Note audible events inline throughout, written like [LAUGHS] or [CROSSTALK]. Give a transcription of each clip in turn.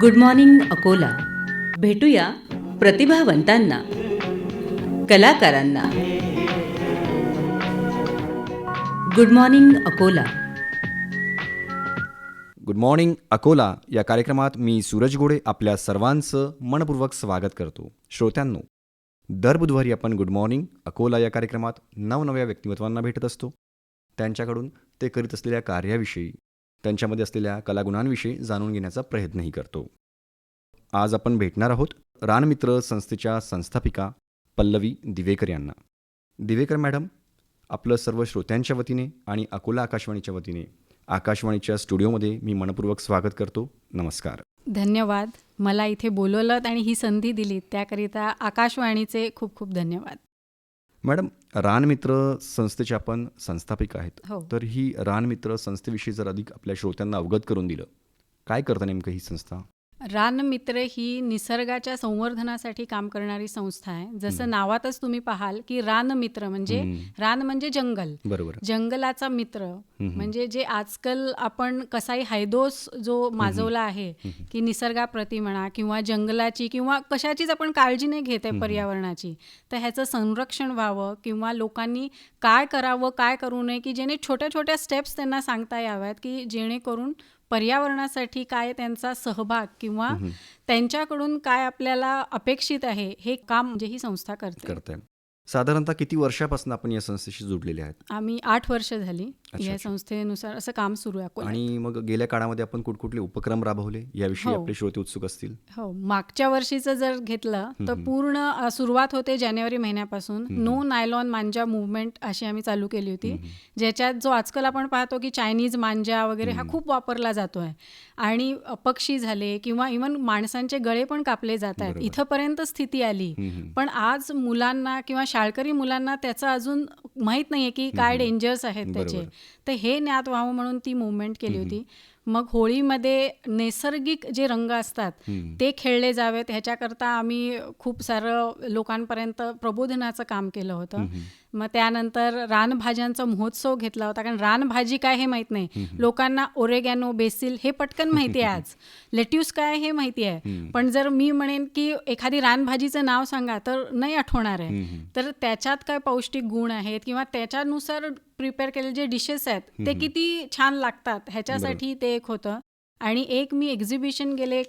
Good morning Akola. भेटूया प्रतिभावंतांना कलाकारांना. Good morning Akola. Good morning Akola. या कार्यक्रमात मी सूरज गोडे आपल्या सर्वांचं मनपूर्वक स्वागत करतो. श्रोत्यांनो दर बुधवारी आपण गुड मॉर्निंग अकोला या कार्यक्रमात नवनव्या व्यक्तिमत्वांना भेटत असतो. त्यांच्याकडून ते करीत असलेल्या कार्याविषयी त्यांच्यामध्ये असलेल्या कलागुणांविषयी जाणून घेण्याचा प्रयत्नही करतो. आज आपण भेटणार आहोत रानमित्र संस्थेच्या संस्थापिका पल्लवी दिवेकर यांना. दिवेकर मॅडम आपलं सर्व श्रोत्यांच्या वतीने आणि अकोला आकाशवाणीच्या वतीने आकाशवाणीच्या स्टुडिओमध्ये मी मनपूर्वक स्वागत करतो. नमस्कार. धन्यवाद. मला इथे बोलवलं आणि ही संधी दिली त्याकरिता आकाशवाणीचे खूप खूप धन्यवाद. मॅडम रानमित्र संस्थेचे आपण संस्थापिका आहेत. हो. तर ही रानमित्र संस्थेविषयी जर अधिक आपल्या श्रोत्यांना अवगत करून दिलं काय करतं नेमकं ही संस्था? रानमित्र ही निसर्गाच्या संवर्धनासाठी काम करणारी संस्था आहे. जसं नावातच तुम्ही पाहाल की रानमित्र म्हणजे रान म्हणजे जंगल. बरोबर. जंगलाचा मित्र. म्हणजे जे आजकाल आपण कसाही हैदोस जो माजवला आहे. की निसर्गाप्रती म्हणा किंवा जंगलाची किंवा कशाचीच आपण काळजी नाही घेत आहे पर्यावरणाची तर ह्याचं संरक्षण व्हावं किंवा लोकांनी काय करावं काय करू नये की जेणे छोट्या छोट्या स्टेप्स त्यांना सांगता याव्यात की जेणेकरून पर्यावरणासाठी काय त्यांचा सहभाग किंवा त्यांच्याकडून काय आपल्याला अपेक्षित आहे हे काम म्हणजे ही संस्था करते. करताय साधारणतः किती वर्षापासून आपण या संस्थेशी जुडलेले आहेत? आम्ही आठ वर्ष झाली या. संस्थेनुसार असं काम सुरू आहे. आणि मग गेल्या काळामध्ये आपण कुठकुठले उपक्रम राबवले? याविषयी हो. आपले श्रोते उत्सुक असतील? हो मागच्या वर्षीचं जर घेतलं तर पूर्ण सुरुवात होते जानेवारी महिन्यापासून. नो नायलॉन मांजा मुवमेंट अशी आम्ही चालू केली होती. ज्याच्यात जो आजकाल आपण पाहतो की चायनीज मांजा वगैरे हा खूप वापरला जातोय आणि अ, पक्षी झाले किंवा इवन माणसांचे गळे पण कापले जात आहेत. इथंपर्यंत स्थिती आली. पण आज मुलांना किंवा शाळकरी मुलांना त्याचं अजून माहीत नाहीये की काय डेंजर्स आहेत त्याचे. तर हे ज्ञात व्हावं म्हणून ती मुवमेंट केली होती. मग होळीमध्ये नैसर्गिक जे रंग असतात. ते खेळले जावेत. ह्याच्याकरता आम्ही खूप सारं लोकांपर्यंत प्रबोधनाचं काम केलं होतं. मग त्यानंतर रानभाज्यांचा महोत्सव घेतला होता. कारण रानभाजी काय हे माहीत नाही. लोकांना ओरेगॅनो बेसिल हे पटकन माहिती आहे आज. [LAUGHS] लेट्यूस काय हे माहिती आहे. पण जर मी म्हणेन की एखादी रानभाजीचं नाव सांगा तर नाही आठवणार आहे. तर त्याच्यात काय पौष्टिक गुण आहेत किंवा त्याच्यानुसार प्रिपेअर केलेले जे डिशेस आहेत ते किती छान लागतात ह्याच्यासाठी ते एक होतं. आणि एक मी एक्झिबिशन गेले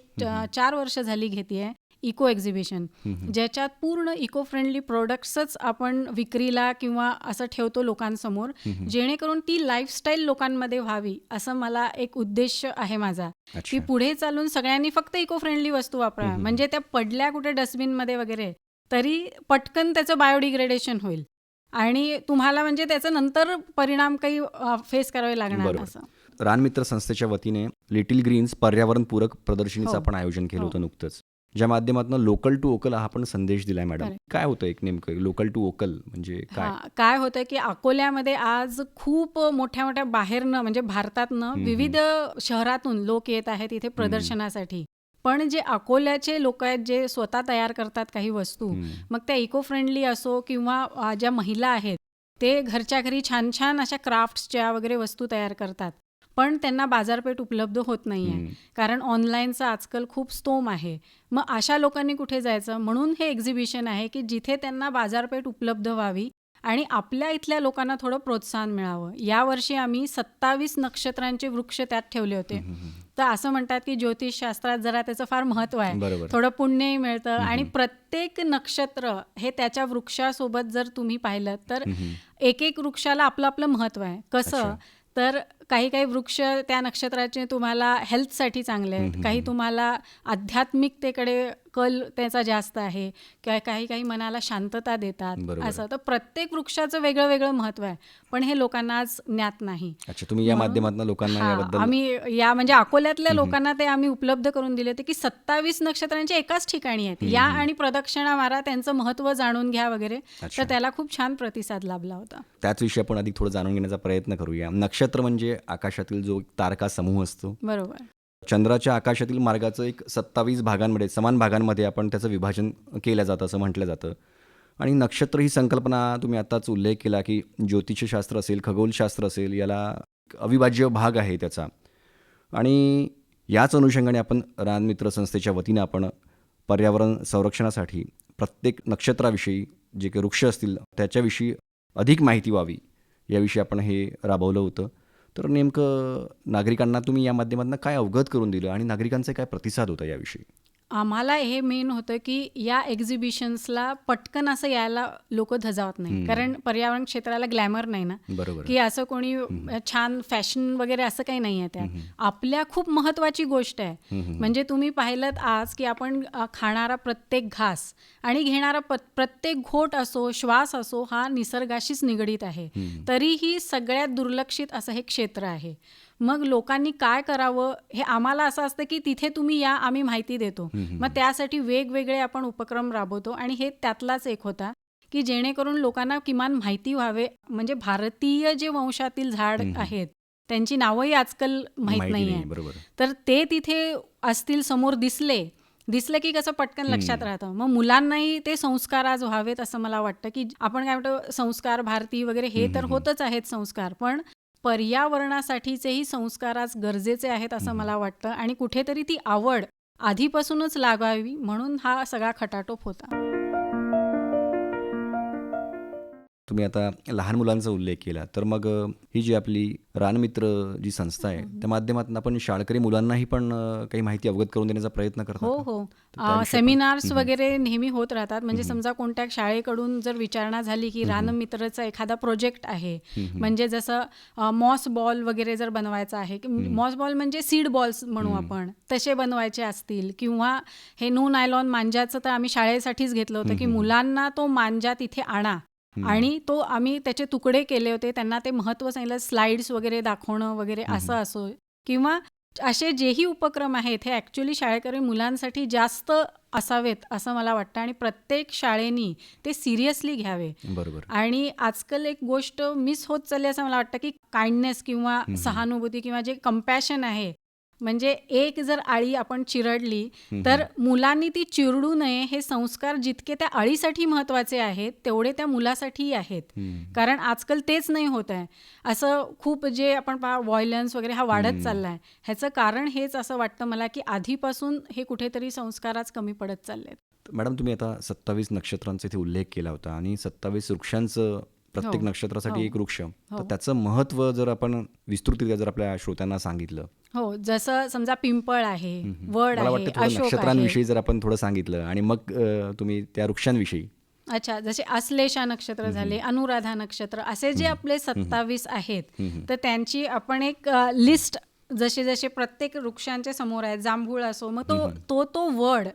चार वर्ष झाली घेते इको एक्झिबिशन ज्याच्यात पूर्ण इको फ्रेंडली प्रोडक्ट्सच आपण विक्रीला किंवा असं ठेवतो लोकांसमोर जेणेकरून ती लाईफस्टाईल लोकांमध्ये व्हावी असं मला एक उद्देश आहे माझा. की पुढे चालून सगळ्यांनी फक्त इको फ्रेंडली वस्तू वापरा. म्हणजे त्या पडल्या कुठे डस्टबिनमध्ये वगैरे तरी पटकन त्याचं बायोडिग्रेडेशन होईल. आणि तुम्हाला म्हणजे त्याचा नंतर परिणाम काही फेस करावे लागणार. असं रानमित्र संस्थेच्या वतीने लिटिल ग्रीन्स पर्यावरणपूरक प्रदर्शनीचं हो. आपण आयोजन केलं हो. होतं नुकतंच ज्या माध्यमातून लोकल टू ओकल हा आपण संदेश दिलाय मॅडम. काय होतं एक नेमकं लोकल टू ओकल म्हणजे काय काय होतं की अकोल्यामध्ये आज खूप मोठ्या मोठ्या बाहेरनं म्हणजे भारतातनं विविध शहरातून लोक येत आहेत इथे प्रदर्शनासाठी पण जे अकोल्याचे लोक आहेत जे स्वतः तयार करतात काही वस्तू. मग त्या इको फ्रेंडली असो किंवा ज्या महिला आहेत ते घरच्या घरी छान छान अशा क्राफ्ट्सच्या वगैरे वस्तू तयार करतात पण त्यांना बाजारपेठ उपलब्ध होत नाही आहे. कारण ऑनलाईनचा आजकाल खूप स्तोम आहे मग अशा लोकांनी कुठे जायचं म्हणून हे एक्झिबिशन आहे की जिथे त्यांना बाजारपेठ उपलब्ध व्हावी आणि आपल्या इथल्या लोकांना थोडं प्रोत्साहन मिळावं. यावर्षी आम्ही सत्तावीस नक्षत्रांचे वृक्ष त्यात ठेवले होते. तर असं म्हणतात की ज्योतिषशास्त्रात जरा त्याचं फार महत्त्व आहे. थोडं पुण्यही मिळतं आणि प्रत्येक नक्षत्र हे त्याच्या वृक्षासोबत जर तुम्ही पाहिलं तर एक एक वृक्षाला आपलं आपलं महत्त्व आहे. कसं. तर काही काही वृक्ष त्या नक्षत्राचे तुम्हाला हेल्थसाठी चांगले आहेत. काही तुम्हाला आध्यात्मिकतेकडे कल त्याचा जास्त आहे. किंवा काही काही मनाला शांतता देतात. असं तर प्रत्येक वृक्षाचं वेगळं वेगळं महत्त्व आहे. पण हे लोकांना आज ज्ञात नाही. अच्छा तुम्ही या माध्यमातून लोकांना आम्ही या म्हणजे अकोल्यातल्या लोकांना ते आम्ही उपलब्ध करून दिले होते की सत्तावीस नक्षत्रांचे एकाच ठिकाणी आहेत. या आणि प्रदक्षिणा मारा त्यांचं महत्त्व जाणून घ्या वगैरे. तर त्याला खूप छान प्रतिसाद लाभला होता. त्याच विषयी आपण अधिक थोडं जाणून घेण्याचा प्रयत्न करूया. नक्षत्र म्हणजे आकाशातील जो तारका समूह असतो. बरोबर. चंद्राच्या आकाशातील मार्गाचं एक सत्तावीस भागांमध्ये समान भागांमध्ये आपण त्याचं विभाजन केलं जातं असं म्हटलं जातं. आणि नक्षत्र ही संकल्पना तुम्ही आत्ताच उल्लेख केला की ज्योतिषशास्त्र असेल खगोलशास्त्र असेल याला अविभाज्य भाग आहे त्याचा. आणि याच अनुषंगाने आपण रानमित्र संस्थेच्या वतीनं आपण पर्यावरण संरक्षणासाठी प्रत्येक नक्षत्राविषयी जे काही वृक्ष असतील त्याच्याविषयी अधिक माहिती व्हावी. याविषयी आपण हे राबवलं होतं. तर नेमकं नागरिकांना तुम्ही या माध्यमातून काय अवगत करून दिलं आणि नागरिकांचा काय प्रतिसाद होता याविषयी? आम्हाला हे मेन होतं की या एक्झिबिशन्सला पटकन असं यायला लोक धजावत नाही कारण पर्यावरण क्षेत्राला ग्लॅमर नाही ना. बरोबर. की असं कोणी छान फॅशन वगैरे असं काही नाही आहे त्यात. आपल्या खूप महत्वाची गोष्ट आहे. म्हणजे तुम्ही पाहिलं आज की आपण खाणारा प्रत्येक घास आणि घेणारा प्रत्येक घोट असो श्वास असो हा निसर्गाशीच निगडीत आहे. तरीही सगळ्यात दुर्लक्षित असं हे क्षेत्र आहे. मग लोकांनी काय करावं? हे आम्हाला असं असतं की तिथे तुम्ही या आम्ही माहिती देतो. मग त्यासाठी वेगवेगळे आपण उपक्रम राबवतो आणि हे त्यातलाच एक होता की जेणेकरून लोकांना किमान माहिती व्हावे. म्हणजे भारतीय जे वंशातील झाड आहेत त्यांची नावंही आजकाल माहीत नाही आहे तर ते तिथे असतील समोर दिसले दिसलं की कसं पटकन लक्षात राहतं. मग मुलांनाही ते संस्कार आज व्हावेत असं मला वाटतं की आपण काय म्हणतो संस्कार भारती वगैरे हे तर होतच आहेत संस्कार. पण पर्यावरणासाठीचेही संस्कार आज गरजेचे आहेत असं मला वाटतं. आणि कुठेतरी ती आवड आधीपासूनच लागावी म्हणून हा सगळा खटाटोप होता. तुम्ही आता लहान मुलांचा उल्लेख केला तर मग ही जी आपली रानमित्र जी संस्था आहे त्या माध्यमातून आपण शाळकरी मुलांनाही पण काही माहिती अवगत करून देण्याचा प्रयत्न करतो हो हो. सेमिनार्स वगैरे नेहमी होत राहतात. म्हणजे समजा कोणत्या शाळेकडून जर विचारणा झाली की रानमित्रचा एखादा प्रोजेक्ट आहे म्हणजे जसं मॉस बॉल वगैरे जर बनवायचा आहे मॉस बॉल म्हणजे सीड बॉल्स म्हणू आपण तसे बनवायचे असतील किंवा हे नो नायलॉन मांजाचं तर आम्ही शाळेसाठीच घेतलं होतं की मुलांना तो मांजा तिथे आणा. आणि तो आम्ही त्याचे तुकडे केले होते. त्यांना ते महत्त्व सांगितलं स्लाइड्स वगैरे दाखवणं वगैरे असं असो किंवा असे जेही उपक्रम आहेत हे ॲक्च्युली शाळेकरी मुलांसाठी जास्त असावेत असं मला वाटतं आणि प्रत्येक शाळेनी ते सिरियसली घ्यावे. बरोबर. आणि आजकाल एक गोष्ट मिस होत चालली असं मला वाटतं की काइंडनेस किंवा सहानुभूती किंवा जे कम्पॅशन आहे म्हणजे एक जर आळी आपण चिरडली तर मुलांनी ती चिरडू नये हे संस्कार जितके त्या आळीसाठी महत्त्वाचे आहेत तेवढे त्या मुलासाठीही आहेत. कारण आजकाल तेच नाही होत आहे. असं खूप जे आपण पहा व्हायलन्स वगैरे हा वाढत चाललाय. ह्याचं कारण हेच असं वाटतं मला की आधीपासून हे कुठेतरी संस्कार आज कमी पडत चाललेत. मॅडम तुम्ही आता सत्तावीस नक्षत्रांचा इथे उल्लेख केला होता आणि सत्तावीस वृक्षांचं प्रत्येक हो. नक्षत्रासाठी हो. एक वृक्ष. तर हो. त्याचं महत्त्व जर आपण विस्तृतरित्या जर आपल्या श्रोत्यांना सांगितलं. हो जसं समजा पिंपळ आहे वड आहे नक्षत्रांविषयी जर आपण थोडं सांगितलं आणि मग तुम्ही त्या वृक्षांविषयी. अच्छा जसे आश्लेषा नक्षत्र झाले अनुराधा नक्षत्र असे जे आपले सत्तावीस आहेत तर त्यांची आपण एक लिस्ट जसे जसे प्रत्येक वृक्षांच्या समोर आहेत जांभूळ असो मग तो तो तो वड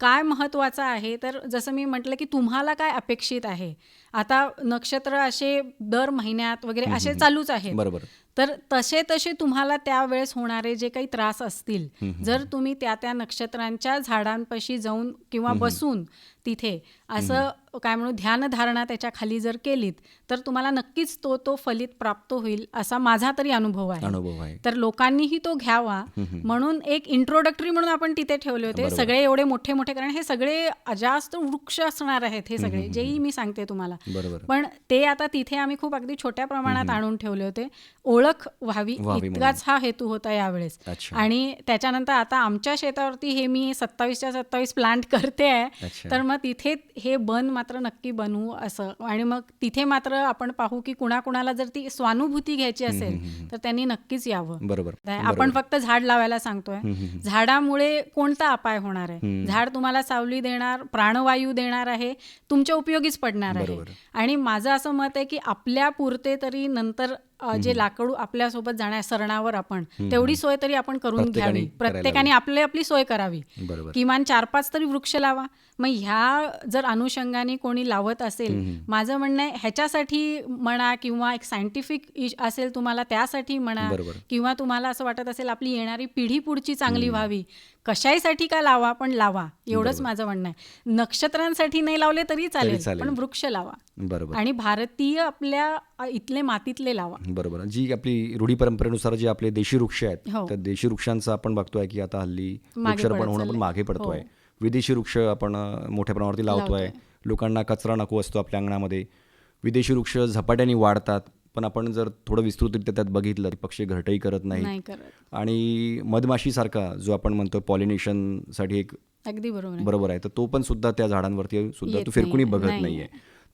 काय महत्त्वाचा आहे? तर जसं मी म्हटलं की तुम्हाला काय अपेक्षित आहे? आता नक्षत्र असे दर महिन्यात वगैरे असे चालूच आहेत. बरोबर. तर तसे तसे तुम्हाला त्यावेळेस होणारे जे काही त्रास असतील जर तुम्ही त्या त्या नक्षत्रांच्या झाडांपाशी जाऊन किंवा बसून तिथे. असं काय म्हणू ध्यानधारणा त्याच्याखाली जर केलीत तर तुम्हाला नक्कीच तो तो फलित प्राप्त होईल असा माझा तरी अनुभव आहे. तर लोकांनीही तो घ्यावा. म्हणून एक इंट्रोडक्टरी म्हणून आपण तिथे ठेवले होते. सगळे एवढे मोठे मोठे कारण हे सगळे जास्त वृक्ष असणार आहेत हे सगळे जेही मी सांगते तुम्हाला. पण ते आता तिथे आम्ही खूप अगदी छोट्या प्रमाणात आणून ठेवले होते. ओळख व्हावी इतकाच हा हेतू होता यावेळेस. आणि त्याच्यानंतर आता आमच्या शेतावरती हे मी सत्तावीसच्या सत्तावीस प्लांट करते आहे. तर मग तिथे हे बन मात्र नक्की बनवू असं. आणि मग तिथे मात्र आपण पाहू की कुणाकुणाला जर ती स्वानुभूती घ्यायची असेल तर त्यांनी नक्कीच यावं. बरोबर आपण फक्त झाड लावायला सांगतोय. झाडामुळे कोणता अपाय होणार आहे? झाड तुम्हाला सावली देणार प्राणवायू देणार आहे तुमच्या उपयोगीच पडणार आहे. आणि माझं असं मत आहे की आपल्या पुरते तरी नंतर जे लाकडू आपल्यासोबत जाण्या सरणावर आपण तेवढी सोय तरी आपण करून घ्यावी. प्रत्येकाने आपली आपली सोय करावी. किमान चार पाच तरी वृक्ष लावा. मग ह्या जर अनुषंगाने कोणी लावत असेल माझं म्हणणं आहे ह्याच्यासाठी म्हणा किंवा एक सायंटिफिक असेल तुम्हाला त्यासाठी म्हणा. किंवा तुम्हाला असं वाटत असेल आपली येणारी पिढी पुढची चांगली व्हावी कशाहीसाठी का लावा? पण लावा. एवढंच माझं म्हणणं आहे. नक्षत्रांसाठी नाही लावले तरी चालेल. पण वृक्ष लावा. बरोबर. आणि भारतीय आपल्या इथले मातीतले लावा. बरोबर. जी आपली रूढी परंपरेनुसार जे आपले देशी वृक्ष आहेत हो. त्या देशी वृक्षांचं आपण बघतोय की आता हल्ली वृक्षारोपण होणं पण. मागे पडतोय. हो. विदेशी वृक्ष आपण मोठ्या प्रमाणावरती लावतोय. लोकांना कचरा नको असतो आपल्या अंगणामध्ये. विदेशी वृक्ष झपाट्याने वाढतात. पण आपण जर थोडं विस्तृतरित्या त्यात बघितलं पक्षी घरटही करत नाही आणि मधमाशीसारखा जो आपण म्हणतो पॉलिनेशनसाठी एक अगदी बरोबर आहे. बरोबर आहे तर तो पण सुद्धा त्या झाडांवरती सुद्धा तो नाहीये. बघत नाही. नाहीये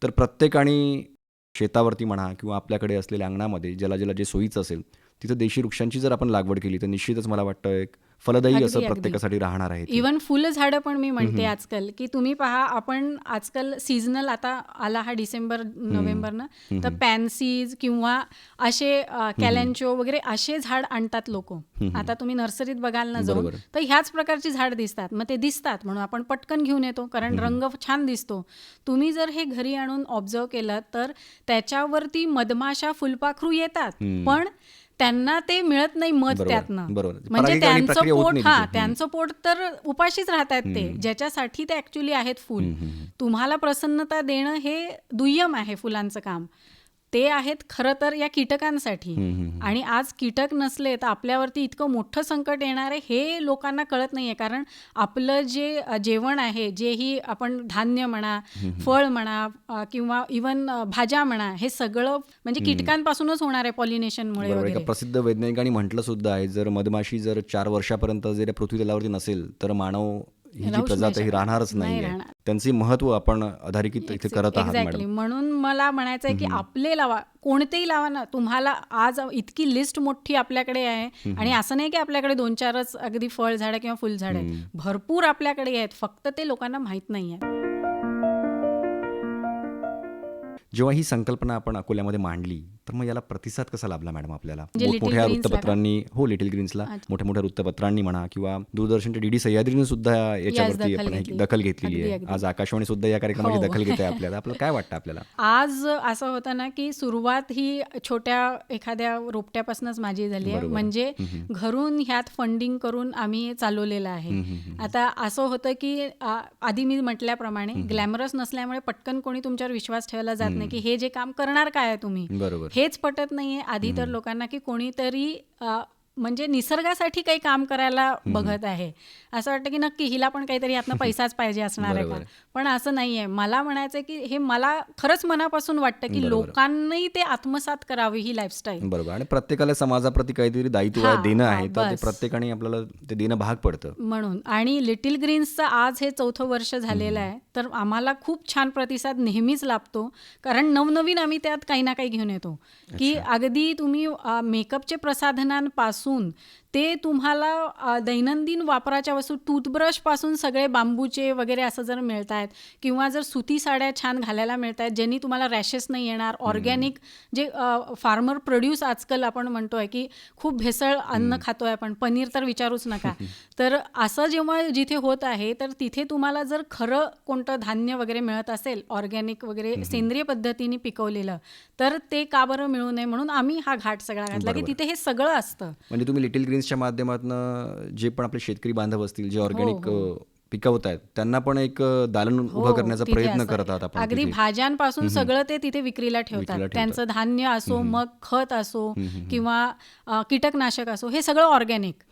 तर प्रत्येकाने शेतावरती म्हणा किंवा आपल्याकडे असलेल्या अंगणामध्ये ज्याला ज्याला जे सोयीचं असेल तिथं देशी वृक्षांची जर आपण लागवड केली तर निश्चितच मला वाटतं एक फलदायी असं. प्रत्येकासाठी राहणार आहे ते. इवन फुलं झाडं पण मी म्हणते आजकाल की तुम्ही पहा आपण आजकाल सीझनल आता आला हा डिसेंबर नोव्हेंबरनं तर पॅन्सीज किंवा असे कॅलेंचो वगैरे असे झाड आणतात लोक. आता तुम्ही नर्सरीत बघाल ना जाऊन. तर ह्याच प्रकारची झाड दिसतात. मग ते दिसतात म्हणून आपण पटकन घेऊन येतो कारण रंग छान दिसतो. तुम्ही जर हे घरी आणून ऑब्झर्व केलं तर त्याच्यावरती मधमाशा फुलपाखरू येतात. पण त्यांना ते मिळत नाही बरोबर, त्यातनं. म्हणजे त्यांचं पोट हा. त्यांचं पोट तर उपाशीच राहतात ते. ज्याच्यासाठी ते ऍक्च्युली आहेत फुल. तुम्हाला प्रसन्नता देणं हे दुय्यम आहे फुलांचं काम. ते आहेत खरं तर या कीटकांसाठी. आणि आज कीटक नसले तर आपल्यावरती इतकं मोठं संकट येणार आहे हे लोकांना कळत नाहीये. कारण आपलं जे जेवण आहे जेही आपण धान्य म्हणा फळ म्हणा किंवा इवन भाज्या म्हणा हे सगळं म्हणजे कीटकांपासूनच होणार आहे पॉलिनेशनमुळे वगैरे. प्रसिद्ध वैज्ञानिकांनी म्हटलं सुद्धा आहे जर मधमाशी जर चार वर्षापर्यंत जर पृथ्वी तलावरती नसेल तर मानव ही जी प्रजात ही. राहणारच नाही. त्यांचे महत्त्व आपण अधोरेखित इथे करत आहात एक्झॅक्टली मॅडम म्हणून मला म्हणायचं आहे की आपले लावा कोणतेही लावा ना तुम्हाला आज इतकी लिस्ट मोठी आपल्याकडे आहे आणि असं नाही की आपल्याकडे दोन चारच अगदी फळ झाडं किंवा फुलझाड आहेत. भरपूर आपल्याकडे आहेत फक्त ते लोकांना माहीत नाही आहे जेव्हा ही संकल्पना आपण अकोल्यामध्ये मांडली तर मग याला प्रतिसाद कसा लाभला मॅडम आपल्याला? म्हणजे का? वृत्तपत्रांनी हो लिटिल ग्रीन्सला मोठ्या मोठ्या वृत्तपत्रांनी म्हणा किंवा दूरदर्शनच्या डीडी सह्याद्रीने सुद्धा याच्यावरती दखल आपण. दखल घेतलेली आहे. आज आकाशवाणी सुद्धा या कार्यक्रमाची हो. दखल घेते आपल्याला. आपल्याला काय वाटतं आपल्याला? [LAUGHS] आज असं होतं ना की सुरुवात ही छोट्या एखाद्या रोपट्यापासूनच माझी झाली आहे. म्हणजे घरून ह्यात फंडिंग करून आम्ही चालवलेलं आहे. आता असं होतं की आधी मी म्हटल्याप्रमाणे ग्लॅमरस नसल्यामुळे पटकन कोणी तुमच्यावर विश्वास ठेवला जात नाही की हे जे काम करणार काय तुम्ही? बरोबर. हेच पटत नाहीये. आधी तर लोकांना की कोणीतरी म्हणजे निसर्गासाठी काही काम करायला बघत आहे. असं वाटतं की नक्की हिला पण काहीतरी यातनं पैसाच पाहिजे असणार आहे का. पण असं नाहीये. मला म्हणायचं की हे मला खरंच मनापासून वाटतं की. लोकांनाही ते आत्मसात करावी ही लाईफस्टाईल बरोबर. आणि प्रत्येकाला समाजाप्रती काहीतरी दायित्व देणं आहे तर. प्रत्येकाने आपल्याला ते देणं भाग पडतं. म्हणून. आणि लिटिल ग्रीन्सचं आज हे चौथं वर्ष झालेलं आहे तर आम्हाला खूप छान प्रतिसाद नेहमीच लाभतो. कारण नवनवीन आम्ही त्यात काही ना काही घेऊन येतो. की अगदी तुम्ही मेकअपचे प्रसाधनांपासून soon ते तुम्हाला दैनंदिन वापराच्या वस्तू टूथब्रशपासून सगळे बांबूचे वगैरे असं जर मिळत आहेत किंवा जर सुती साड्या छान घालायला मिळत आहेत ज्यांनी तुम्हाला रॅशेस नाही येणार ऑर्गॅनिक जे फार्मर प्रोड्यूस आजकाल आपण म्हणतोय की खूप भेसळ अन्न खातोय आपण पनीर तर विचारूच नका. [LAUGHS] तर असं जेव्हा जिथे होत आहे तर तिथे तुम्हाला जर खरं कोणतं धान्य वगैरे मिळत असेल ऑर्गॅनिक वगैरे सेंद्रिय पद्धतीने पिकवलेलं तर ते का बरं मिळू नये म्हणून आम्ही हा घाट सगळा घातला की. तिथे हे सगळं असतं. म्हणजे तुम्ही लिटिल ग्रीन्सच्या माध्यमातून जे पण आपले शेतकरी बांधव असतील जे ऑर्गॅनिक पिकवत आहेत त्यांना पण एक दालन उभं करण्याचा हो, प्रयत्न असं करत आहात आहे. आपण अगदी. भाज्यांपासून सगळं ते तिथे विक्रीला ठेवतात. त्यांचं धान्य असो मग खत असो किंवा कीटकनाशक असो हे सगळं ऑर्गॅनिक.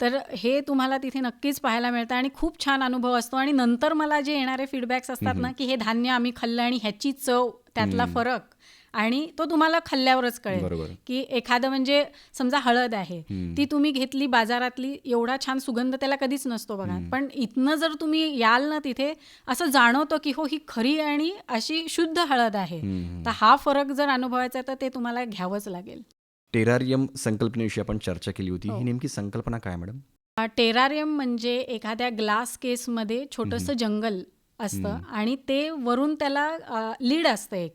तर हे तुम्हाला तिथे नक्कीच पाहायला मिळतं आणि खूप छान अनुभव असतो आणि नंतर मला जे येणारे फीडबॅक्स असतात ना की हे धान्य आम्ही खाल्लं आणि ह्याची चव त्यातला फरक आणि तो तुम्हाला खाल्ल्यावरच कळेल. की एखादं म्हणजे समजा हळद आहे ती तुम्ही घेतली बाजारातली एवढा छान सुगंध त्याला कधीच नसतो बघा. पण इथनं जर तुम्ही याल ना तिथे असं जाणवतं की हो ही खरी आणि अशी शुद्ध हळद आहे. तर हा फरक जर अनुभवायचा तर ते तुम्हाला घ्यावंच लागेल. टेरारियम संकल्पनेविषयी आपण चर्चा केली होती. हो. ही नेमकी संकल्पना काय मॅडम? टेरारियम म्हणजे एखाद्या ग्लास केसमध्ये छोटंसं जंगल असतं आणि ते वरून त्याला लीड असतं एक.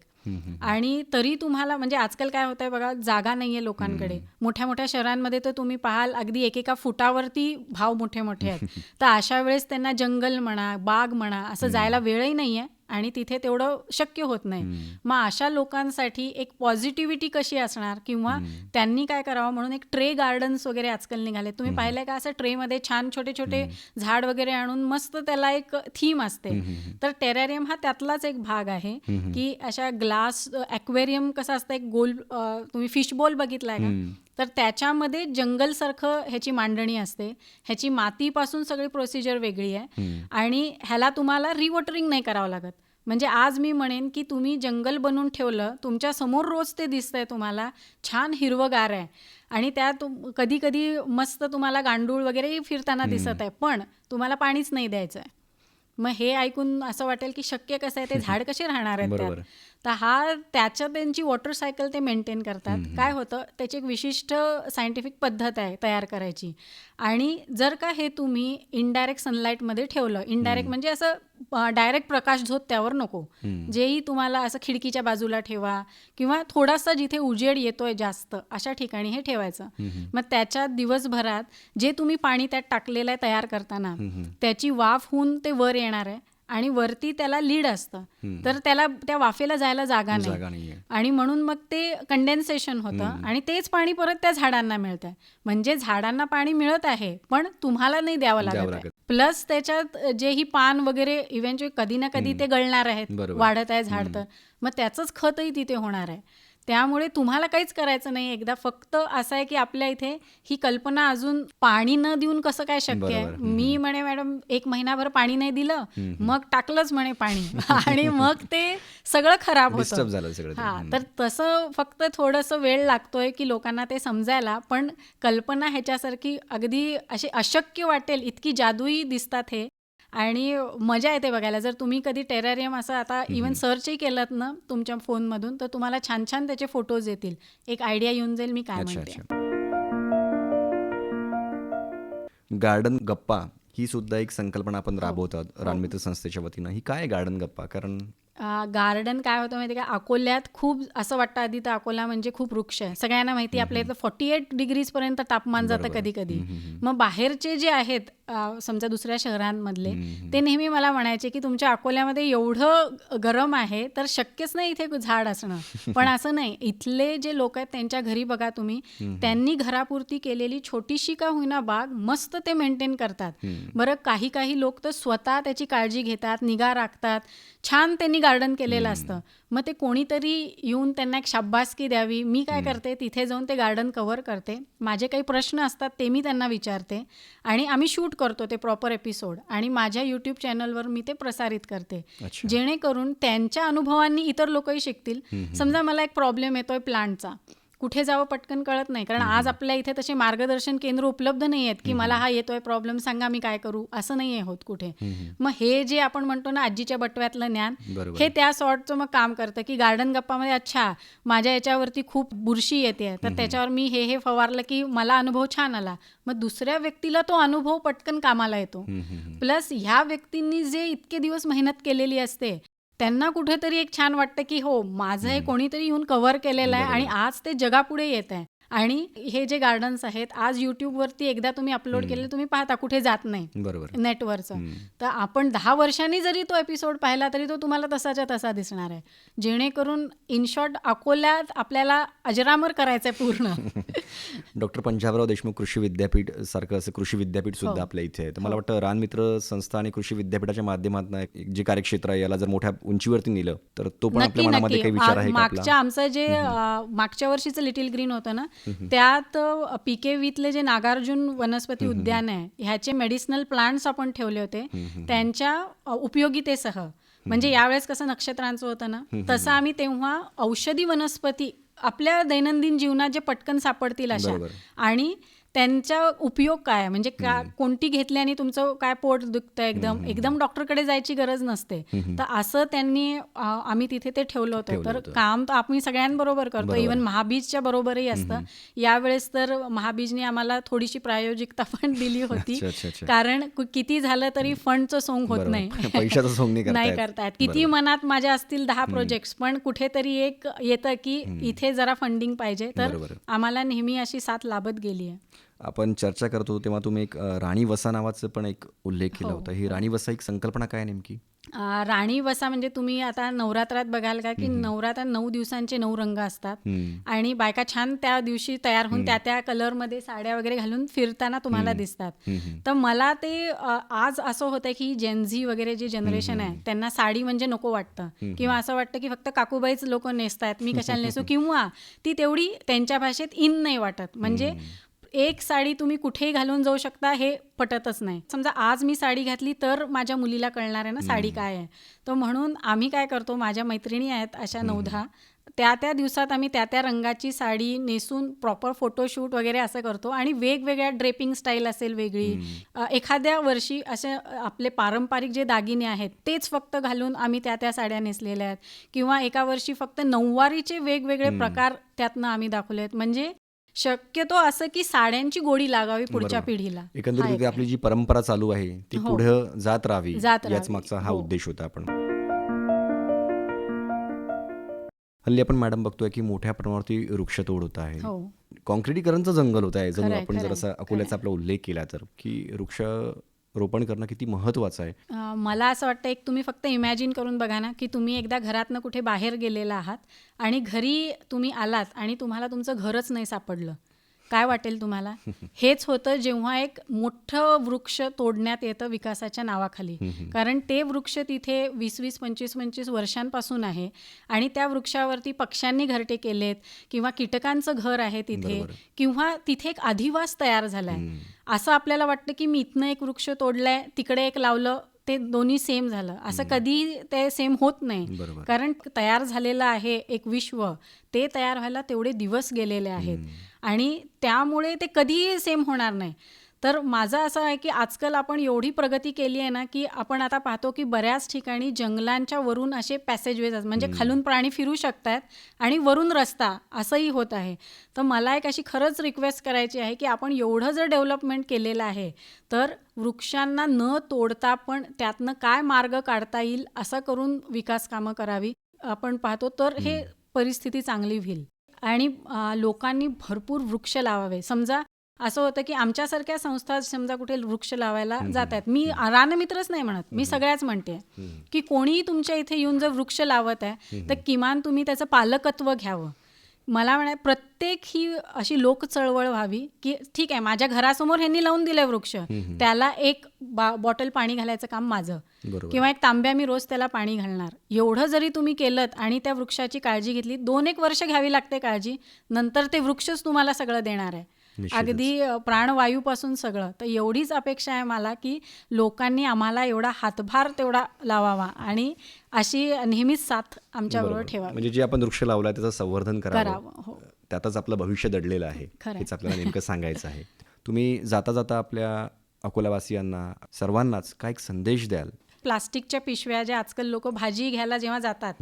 आणि तरी तुम्हाला म्हणजे आजकाल काय होतंय बघा जागा नाहीये लोकांकडे. मोठ्या मोठ्या शहरांमध्ये तर तुम्ही पाहाल अगदी एकेका फुटावरती भाव मोठे मोठे आहेत. [LAUGHS] तर अशा वेळेस त्यांना जंगल म्हणा बाग म्हणा असं जायला वेळही नाहीये. आणि तिथे तेवढं शक्य होत नाही. मग अशा लोकांसाठी एक पॉझिटिव्हिटी कशी असणार? किंवा त्यांनी काय करावं? म्हणून एक ट्रे गार्डन्स वगैरे आजकाल निघाले तुम्ही पाहिलंय का असं ट्रेमध्ये छान छोटे छोटे झाड वगैरे आणून मस्त त्याला एक थीम असते. तर टेरॅरियम हा त्यातलाच एक भाग आहे की अशा ग्लास ॲक्वेरियम कसं असतं? एक गोल तुम्ही फिश बॉल बघितलाय का? तर त्याच्यामध्ये जंगलसारखं ह्याची मांडणी असते. ह्याची मातीपासून सगळी प्रोसिजर वेगळी आहे. आणि ह्याला तुम्हाला रिवॉटरिंग नाही करावं लागत. म्हणजे आज मी म्हणेन की तुम्ही जंगल बनवून ठेवलं तुमच्यासमोर रोज ते दिसतंय तुम्हाला. छान हिरवगार आहे. आणि त्यात कधी कधी मस्त तुम्हाला गांडूळ वगैरे फिरताना दिसत आहे. पण तुम्हाला पाणीच नाही द्यायचं आहे मग हे ऐकून असं वाटेल की शक्य कसं आहे ते झाड कसे राहणार आहेत. त्यात? तर हा त्याच्या त्यांची वॉटर सायकल ते मेंटेन करतात. काय होतं? त्याची एक विशिष्ट सायंटिफिक पद्धत आहे तयार करायची. आणि जर का हे तुम्ही इनडायरेक्ट सनलाईटमध्ये ठेवलं इनडायरेक्ट म्हणजे असं डायरेक्ट प्रकाश झोत त्यावर नको. जेही तुम्हाला असं खिडकीच्या बाजूला ठेवा किंवा थोडासा जिथे उजेड येतोय जास्त अशा ठिकाणी हे ठेवायचं. मग त्याच्यात दिवसभरात जे तुम्ही पाणी त्यात टाकलेलं आहे तयार करताना त्याची वाफ होऊन ते वर येणार आहे. आणि वरती त्याला लीड असतं. तर त्याला त्या वाफेला जायला जागा नाही. आणि म्हणून मग ते कंडेन्सेशन होतं आणि तेच पाणी परत त्या झाडांना मिळतंय. म्हणजे झाडांना पाणी मिळत आहे पण तुम्हाला नाही द्यावं लागत प्लस त्याच्यात जे ही पान वगैरे इव्हेंच्युअली कधी ना कधी ते गळणार आहेत. वाढत आहे झाड तर. मग त्याचंच खतही तिथे होणार आहे. त्यामुळे तुम्हाला काहीच करायचं नाही. एकदा फक्त असं आहे की आपल्या इथे ही कल्पना अजून पाणी न देऊन कसं काय शक्य आहे. मी म्हणे मॅडम एक महिनाभर पाणी नाही दिलं मग टाकलंच म्हणे पाणी. [LAUGHS] आणि मग ते सगळं खराब होतं. हा. तर तसं फक्त थोडंसं वेळ लागतोय की लोकांना ते समजायला पण कल्पना ह्याच्यासारखी अगदी अशी अशक्य वाटेल इतकी जादुई दिसतात हे. आणि मजा येते बघायला. जर तुम्ही कधी टेररियम असं आता इवन सर्चही केलं ना तुमच्या फोनमधून तर तुम्हाला छान छान त्याचे फोटोज येतील. एक आयडिया येऊन जाईल मी काय म्हणते. गार्डन गप्पा ही सुद्धा एक संकल्पना आपण हो. राबवतात रानमित्र संस्थेच्या वतीनं. ही काय गार्डन गप्पा कारण गार्डन काय होतं माहिती का? अकोल्यात खूप असं वाटतं आधी तर अकोला म्हणजे खूप वृक्ष आहे. सगळ्यांना माहिती आहे, आपल्या इथं फॉर्टी एट डिग्रीज पर्यंत तापमान जातं. कधी कधी मग बाहेरचे जे आहेत समजा दुसऱ्या शहरांमधले ते नेहमी मला म्हणायचे की तुमच्या अकोल्यामध्ये एवढं गरम आहे तर शक्यच नाही इथे झाड असणं. [LAUGHS] पण असं नाही. इथले जे लोक आहेत त्यांच्या घरी बघा तुम्ही त्यांनी घरापुरती केलेली छोटीशी का होईना बाग मस्त ते मेंटेन करतात. बरं काही काही लोक तर स्वतः त्याची काळजी घेतात निगा राखतात. छान त्यांनी गार्डन केलेलं असतं. मग ते कोणीतरी येऊन त्यांना एक शाब्बासकी द्यावी. मी काय करते तिथे जाऊन ते गार्डन कव्हर करते. माझे काही प्रश्न असतात ते मी त्यांना विचारते. आणि आम्ही शूट करतो ते प्रॉपर एपिसोड आणि माझ्या यूट्यूब चॅनलवर मी ते प्रसारित करते. जेणेकरून त्यांच्या अनुभवांनी इतर लोकही शिकतील. समजा मला एक प्रॉब्लेम येतोय प्लांटचा कुठे जावं पटकन कळत नाही. कारण आज आपल्या इथे तसे मार्गदर्शन केंद्र उपलब्ध नाही आहेत की मला हा येतोय प्रॉब्लेम सांगा मी काय करू? असं नाही होत कुठे. मग हे जे आपण म्हणतो ना आजीच्या बटव्यातलं ज्ञान. हे त्या सॉर्टचं मग काम करतं की गार्डन गप्पामध्ये अच्छा माझ्या याच्यावरती खूप बुरशी येते. तर त्याच्यावर मी हे हे फवारलं की मला अनुभव छान आला. मग दुसऱ्या व्यक्तीला तो अनुभव पटकन कामाला येतो. प्लस ह्या व्यक्तींनी जे इतके दिवस मेहनत केलेली असते त्यांना कुठेतरी एक छान वाटतं की हो माझं हे कोणीतरी येऊन कव्हर केलेलं आहे आणि आज ते जगापुढे येत आहे. आणि हे जे गार्डन्स आहेत आज युट्यूबवरती एकदा तुम्ही अपलोड केले तुम्ही पाहता कुठे जात नाही. बरोबर. नेटवरचं तर आपण दहा वर्षांनी जरी तो एपिसोड पाहिला तरी तो तुम्हाला तसाच्या तसा दिसणार आहे. जेणेकरून इन शॉर्ट अकोल्यात आपल्याला अजरामर करायचं आहे पूर्ण. [LAUGHS] डॉक्टर पंजाबराव देशमुख कृषी विद्यापीठ सारखं असं कृषी विद्यापीठ सुद्धा हो. आपल्या इथे आहे. तर मला वाटतं रानमित्र संस्था आणि कृषी विद्यापीठाच्या माध्यमातून जे कार्यक्षेत्र आहे याला जर मोठ्या उंचीवरती नेलं तर तो पण आपल्या मनामध्ये काही विचार आहे मागच्या आमचं जे मागच्या वर्षीचं लिटिल ग्रीन होतं ना त्यात पीके वीतले जे नागार्जुन वनस्पती उद्यान आहे ह्याचे मेडिसिनल प्लांट्स आपण ठेवले होते. त्यांच्या उपयोगितेसह म्हणजे यावेळेस कसं नक्षत्रांचं होतं ना तसं आम्ही तेव्हा औषधी वनस्पती आपल्या दैनंदिन जीवनात जे पटकन सापडतील अशा. आणि त्यांचा उपयोग काय? म्हणजे का कोणती घेतल्याने तुमचं काय पोट दुखतं एकदम? एकदम डॉक्टरकडे जायची गरज नसते. तर असं त्यांनी आम्ही तिथे ते ठेवलं होतं. तर. काम तर आम्ही सगळ्यांबरोबर करतो. इव्हन महाबीजच्या बरोबरही असतं. यावेळेस तर महाबीजने आम्हाला थोडीशी प्रायोजिकता पण दिली होती. कारण किती झालं तरी फंडचं सोंग होत. नाही. [LAUGHS] नाही [LAUGHS] करतायत. किती. मनात माझ्या असतील दहा प्रोजेक्ट्स पण कुठेतरी एक येतं की इथे जरा फंडिंग पाहिजे. तर. आम्हाला नेहमी अशी साथ लाभत गेली आहे आपण चर्चा करतो तेव्हा तुम्ही एक अ, राणी वसा नावाचं पण एक उल्लेख केला हो, होता. ही राणी वसा एक संकल्पना काय नेमकी? राणी वसा म्हणजे तुम्ही आता नवरात्रात बघाल का की नवरात्रात नऊ दिवसांचे नऊ रंग असतात. हम्म. आणि बायका छान त्या दिवशी तयार होऊन त्या त्या कलरमध्ये साड्या वगैरे घालून फिरताना तुम्हाला दिसतात. हम्म. तर मला ते अ, आज असं होतं की जेनझी वगैरे जे जनरेशन आहे त्यांना साडी म्हणजे नको वाटतं. किंवा असं वाटतं की फक्त काकूबाईच लोक नेसतात मी कशाला [LAUGHS] नेसू? किंवा ती तेवढी त्यांच्या भाषेत इन नाही वाटत. म्हणजे एक साडी तुम्ही कुठेही घालून जाऊ शकता हे पटतच नाही. समजा आज मी साडी घातली तर माझ्या मुलीला कळणार आहे ना साडी काय आहे. तर म्हणून आम्ही काय करतो माझ्या मैत्रिणी आहेत अशा नवधा त्या त्या दिवसात आम्ही त्या त्या रंगाची साडी नेसून प्रॉपर फोटोशूट वगैरे असं करतो आणि वेगवेगळ्या ड्रेपिंग स्टाईल असेल वेगळी. एखाद्या वर्षी असे आपले पारंपरिक जे दागिने आहेत तेच फक्त घालून आम्ही त्या त्या साड्या नेसलेल्या आहेत. किंवा एका वर्षी फक्त नऊवारीचे वेगवेगळे प्रकार त्यातनं आम्ही दाखवले आहेत. म्हणजे शक्यतो असं की साड्यांची गोडी लागावी पुढच्या बरोबर. पिढीला हा एकंदरीत एक आपली जी परंपरा चालू आहे ती हो. पुढे जात राहावी जात याच राहावी. मागचा हा हो. उद्देश होता आपण हल्ली आपण मॅडम बघतोय की मोठ्या प्रमाणावरती वृक्षतोड होत आहे हो काँक्रिटीकरणचं जंगल होत आहे जणू खरंय, आपण जर खरंय, असा अकोल्याचा आपला उल्लेख केला तर की वृक्ष रोपण करणं किती महत्वाचं आहे? अ, मला असं वाटतं एक तुम्ही फक्त इमॅजिन करून बघा ना की तुम्ही एकदा घरातनं कुठे बाहेर गेलेला आहात आणि घरी तुम्ही आलात आणि तुम्हाला तुमचं घरच नाही सापडलं. काय वाटेल तुम्हाला? [LAUGHS] हेच होतं जेव्हा एक मोठं वृक्ष तोडण्यात येतं विकासाच्या नावाखाली. कारण ते वृक्ष तिथे वीस वीस पंचवीस पंचवीस वर्षांपासून आहे आणि त्या वृक्षावरती पक्ष्यांनी घरटे केलेत किंवा कीटकांचं घर आहे तिथे. किंवा तिथे एक अधिवास तयार झालाय. असं आपल्याला वाटतं की मी इथनं एक वृक्ष तोडलाय तिकडे एक लावलं ते दोन्ही सेम झालं. असं कधी ते सेम होत नाही. कारण तयार झालेलं आहे एक विश्व. ते तयार व्हायला तेवढे दिवस गेलेले आहेत. आणि त्यामुळे ते कधीही सेम होणार नाही. तर माझं असं आहे की आजकाल आपण एवढी प्रगती केली आहे ना की आपण आता पाहतो की बऱ्याच ठिकाणी जंगलांच्या वरून असे पॅसेजवेज म्हणजे खालून प्राणी फिरू शकतात आणि वरून रस्ता असंही होत आहे. तर मला एक अशी खरंच रिक्वेस्ट करायची आहे की आपण एवढं जर डेव्हलपमेंट केलेलं आहे तर वृक्षांना न तोडता पण त्यातनं काय मार्ग काढता येईल असं करून विकास कामं करावी आपण पाहतो तर हे परिस्थिती चांगली होईल. आणि लोकांनी भरपूर वृक्ष लावावे. समजा असं होतं की आमच्यासारख्या संस्था समजा कुठे वृक्ष लावायला जात आहेत मी रानमित्रच नाही म्हणत. मी सगळ्याच म्हणते की कोणीही तुमच्या इथे येऊन जर वृक्ष लावत आहे तर किमान तुम्ही त्याचं पालकत्व घ्यावं. मला म्हणा प्रत्येक ही अशी लोक चळवळ व्हावी की ठीक आहे माझ्या घरासमोर ह्यांनी लावून दिलंय वृक्ष. त्याला एक बॉटल पाणी घालायचं काम माझं. किंवा एक तांब्या मी रोज त्याला पाणी घालणार. एवढं जरी तुम्ही केलं आणि त्या वृक्षाची काळजी घेतली दोन एक वर्ष घ्यावी लागते काळजी नंतर ते वृक्षच तुम्हाला सगळं देणार आहे. अगदी प्राणवायूपासून सगळं. तर एवढीच अपेक्षा आहे मला की लोकांनी आम्हाला एवढा हातभार तेवढा लावावा आणि अशी नेहमीच साथ आमच्याबरोबर बरोबर. ठेवावी. म्हणजे जे आपण वृक्ष लावलाय त्याचं संवर्धन करावं. हो. त्यातच आपलं भविष्य दडलेलं आहे. हेच आपल्याला नेमकं सांगायचं आहे. तुम्ही जाता जाता आपल्या अकोलावासियांना सर्वांनाच काय एक संदेश द्याल? प्लास्टिकच्या पिशव्या ज्या आजकाल लोक भाजी घ्यायला जेव्हा जातात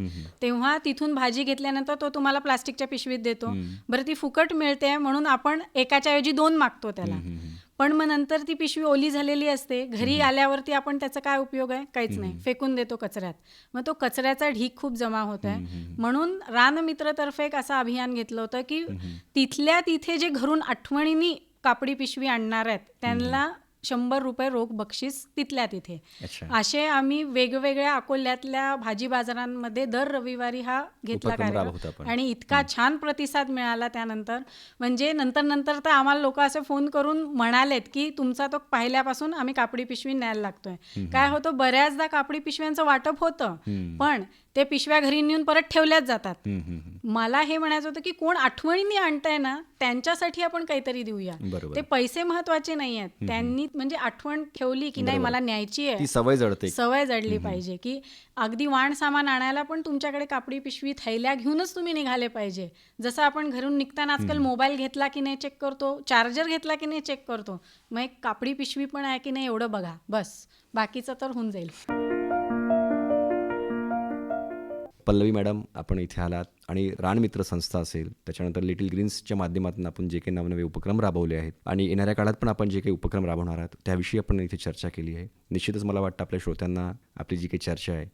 तेव्हा तिथून भाजी घेतल्यानंतर तो तुम्हाला प्लास्टिकच्या पिशवीत देतो. बरं ती फुकट मिळते म्हणून आपण एकाच्या ऐवजी दोन मागतो त्याला. पण मग नंतर ती पिशवी ओली झालेली असते घरी आल्यावरती आपण त्याचा काय उपयोग आहे? काहीच नाही. फेकून देतो कचऱ्यात. मग तो कचऱ्याचा ढीक खूप जमा होत आहे. म्हणून रानमित्रतर्फे एक असं अभियान घेतलं होतं की तिथल्या तिथे जे घरून आठवणीने कापडी पिशवी आणणार आहेत त्यांना शंभर रुपये रोख बक्षीस तिथल्या तिथे असे आम्ही वेगवेगळ्या अकोल्यातल्या भाजी बाजारांमध्ये दर रविवारी हा घेतला कार्यक्रम. आणि इतका छान प्रतिसाद मिळाला त्यानंतर. म्हणजे नंतर नंतर तर आम्हाला लोक असे फोन करून म्हणालेत की तुमचा तो पाहिल्यापासून आम्ही कापडी पिशवी न्यायला लागतोय. काय होतं बऱ्याचदा कापडी पिशव्यांचं वाटप होतं. पण ते पिशव्या घरी नेऊन परत ठेवल्याच जातात. मला हे म्हणायचं होतं की कोण आठवणीने आणताय ना त्यांच्यासाठी आपण काहीतरी देऊया. ते पैसे महत्त्वाचे नाही आहेत. त्यांनी म्हणजे आठवण ठेवली की नाही मला न्यायची आहे. सवय जडते. सवय जडली पाहिजे की अगदी वाण सामान आणायला पण तुमच्याकडे कापडी पिशवी थैल्या घेऊनच तुम्ही निघाले पाहिजे. जसं आपण घरून निघताना आजकाल मोबाईल घेतला की नाही चेक करतो चार्जर घेतला की नाही चेक करतो मग एक कापडी पिशवी पण आहे की नाही एवढं बघा. बस. बाकीचं तर होऊन जाईल. पल्लवी मॅडम आपण इथे आलात आणि रानमित्र संस्था असेल त्याच्यानंतर लिटिल ग्रीन्सच्या माध्यमातून आपण जे काही नवनवे उपक्रम राबवले आहेत आणि येणाऱ्या काळात पण आपण जे काही उपक्रम राबवणार आहात त्याविषयी आपण इथे चर्चा केली आहे. निश्चितच मला वाटतं आपल्या श्रोत्यांना आपली जी काही चर्चा आहे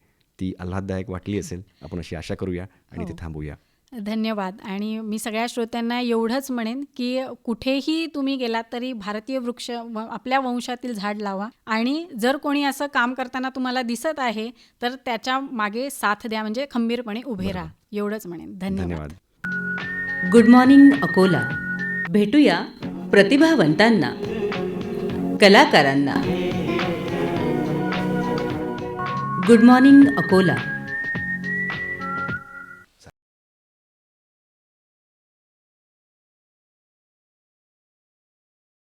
ती आल्हाददायक वाटली असेल. आपण अशी आशा करूया आणि ते थांबूया. धन्यवाद. आणि मी सगळ्या श्रोत्यांना एवढंच म्हणेन की कुठेही तुम्ही गेलात तरी भारतीय वृक्ष व- आपल्या वंशातील झाड लावा. आणि जर कोणी असं काम करताना तुम्हाला दिसत आहे तर त्याच्यामागे साथ द्या म्हणजे खंबीरपणे उभे राहा. एवढंच म्हणेन. धन्यवाद. धन्यवाद. Good morning Akola. भेटूया प्रतिभावंतांना कलाकारांना. Good morning Akola.